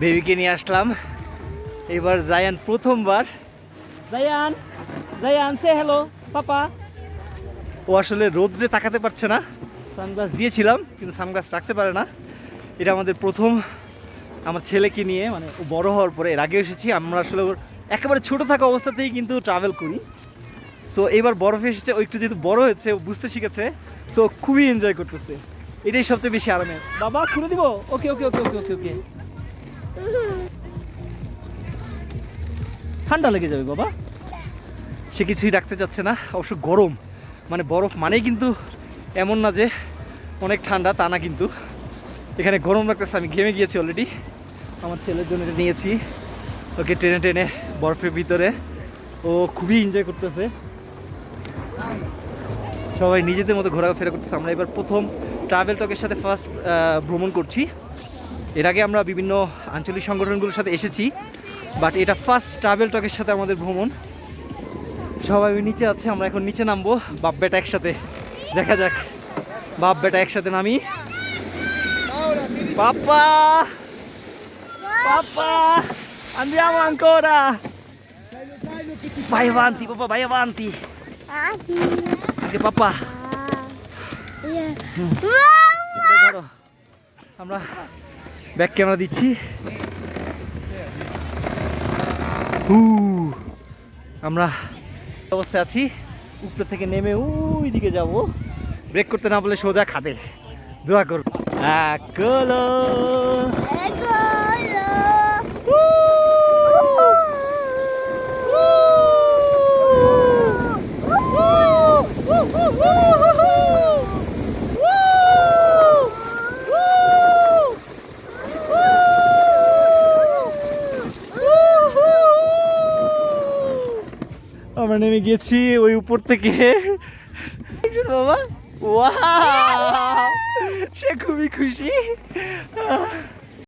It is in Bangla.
বেবিকে নিয়ে আসলাম। এবার জায়ান প্রথমবার। জায়ান জায়ান সে হ্যালো পাপা। ও আসলে রোদ্রে তাকাতে পারছে না। সানগ্লাস দিয়েছিলাম কিন্তু সানগ্লাস রাখতে পারে না। এটা আমাদের প্রথম। আমার ছেলেকে নিয়ে মানে ও বড় হওয়ার পরে এর আগে এসেছি। আমরা আসলে ওর একেবারে ছোট থাকা অবস্থাতেই কিন্তু ট্রাভেল করি। সো এবার বরফে এসেছে। ও একটু যেহেতু বড় হয়েছে ও বুঝতে শিখেছে। সো খুবই এনজয় করতেছে। এটাই সবচেয়ে বেশি আরামের। বাবা খুলে দিব? ওকে ওকে ওকে ওকে ওকে ওকে ঠান্ডা লেগে যাবে, বাবা। সে কিছুই রাখতে চাচ্ছে না। অবশ্য গরম। মানে বরফ মানেই কিন্তু এমন না যে অনেক ঠান্ডা, তা না কিন্তু। এখানে গরম লাগতেছে, আমি ঘেমে গিয়েছি অলরেডি আমার ছেলের জন্য এটা নিয়েছি। ওকে টেনে টেনে বরফের ভিতরে। ও খুবই এনজয় করতেছে। সবাই নিজেদের মতো ঘোরাফেরা করতেছে। আমরা এবার প্রথম ট্রাভেল টকের সাথে ফার্স্ট ভ্রমণ করছি। এর আগে আমরা বিভিন্ন আঞ্চলিক সংগঠনগুলোর সাথে এসেছি বাট এটা ফার্স্ট ট্রাভেল টকের সাথে আমাদের ভ্রমণ। সবাই ওই নিচে আছে আমরা এখন নিচে নামবো বাপ বেটা একসাথে। দেখা যাক বাপ বেটা একসাথে নামি। পাপা! পাপা! andiamo ancora vai avanti papà vai avanti anche papà আমরা ব্যাক ক্যামেরা দিচ্ছি হু আমরা অবস্থায় আছি উপরে থেকে নেমে ওই দিকে যাব ব্রেক করতে না বলে সোজা খাবে দোয়া করব আকলো আমরা নেমে গেছি ওই উপর থেকে। বাবা? ওয়াও! সে খুবই খুশি।